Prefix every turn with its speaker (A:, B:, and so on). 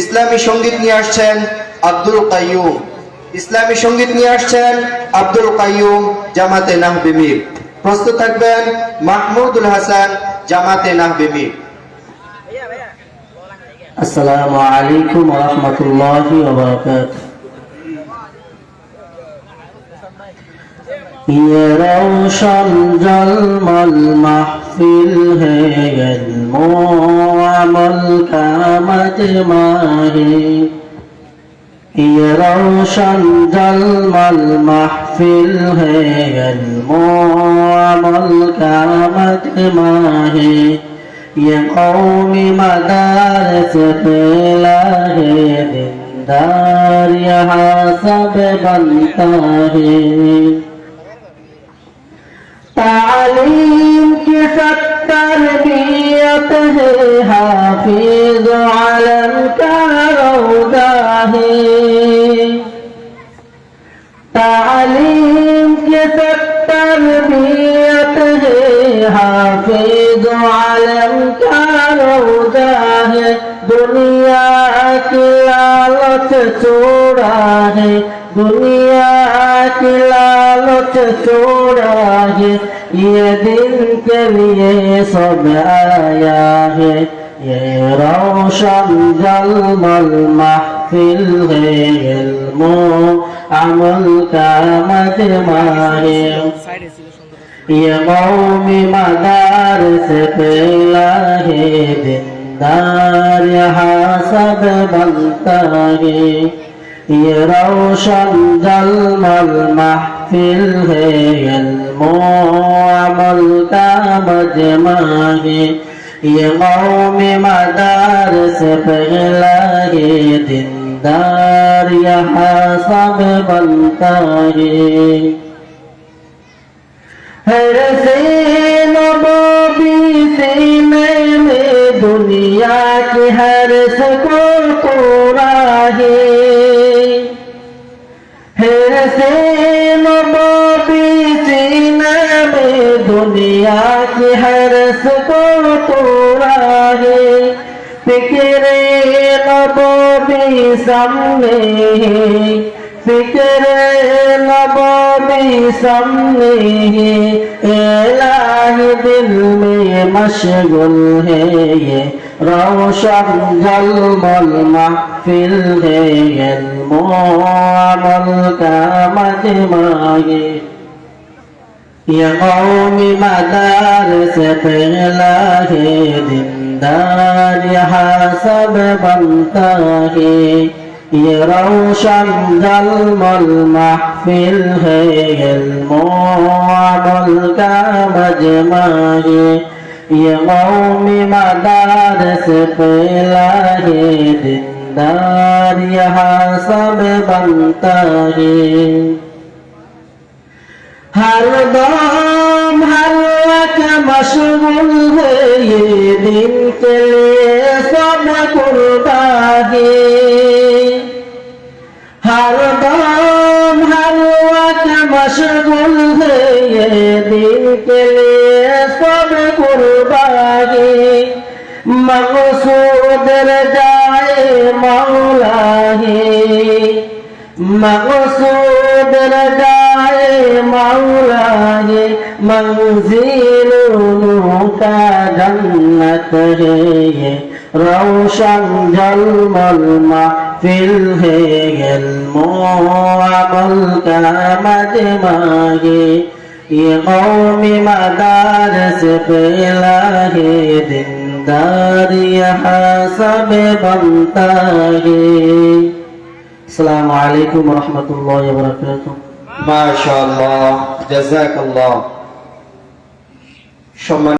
A: ইসলামী সংগীত নিয়ে আসছেন আব্দুল কাইয়ুম। ইসলামী সংগীত নিয়ে আসছেন আব্দুল কাইয়ুম জামাতে নাহবে নাহবিমির প্রস্তুত থাকবেন মাহমুদুল হাসান জামাতে নাহবিমির
B: আসসালামু আলাইকুম ওয়া রাহমাতুল্লাহি ওয়া বারাকাতুহু। ইয়ে মাহ محفل ہے علم و عمل کا مجمع ہے یہ روشن جلمل محفل ہے علم و عمل کا مجمع ہے یہ قومی مدارس پھیلا ہے دیندار یہاں سب بنتا ہے تعلیم तरबियत है, हाफिज आलम का रौदा है। तालीम के सब तरबियत है, हाफिज आलम का रौदा है। दुनिया की लालच छोड़ा है, दुनिया की लालच छोड़ा है। ये दिन के लिए सब आया है ये रोशन जलमल महफिल है इल्मो अमल का मजमा है ये कौमी मदार से फैला है दिनदार यहाँ सब बनता है ये रोशन जलमल महफिल محفل ہے علم و عمل کا مجمع ہے یہ قوم مدار سے پہلا ہے دیندار یہاں سب بنتا ہے ہر سے نبوبی سینے میں دنیا کی ہر سکون پورا ہے से नबी सीने में दुनिया की हर को तोड़ा है फिक्रे नबी सामने है। फिक्रे नबी सामने है। इलाही दिल में मशगुल है ये। روشن ঝলমল মাহফিল গেল মোয়ামল কামত মাগে يا قوم مدارس فعلاه دندار يحسب بنتاه يا روشن ظلمل محفل هي الموعد الكامج ماهي जलमल महफिल है इल्मो अमल का मजमा है ये कौमी मदार से पहला है दिनदार यहाँ सब बनता है हर दम हर वक्त मशगूल है ये दिन के लिए सब कुर्बा है हर दम हर वक्त मशगूल मकसूद जाए मौला है मकसूद जाए मौला है मंजिल का जन्नत है ये रोशन जलमल महफिल है इल्मो अमल का मजमा है ये कौमी मदार से पहला है दिनदार দারিয়া হাসাবে আলাইকুম ওয়া রাহমাতুল্লাহি ওয়া বারাকাতুহু।
A: মাশাআল্লাহ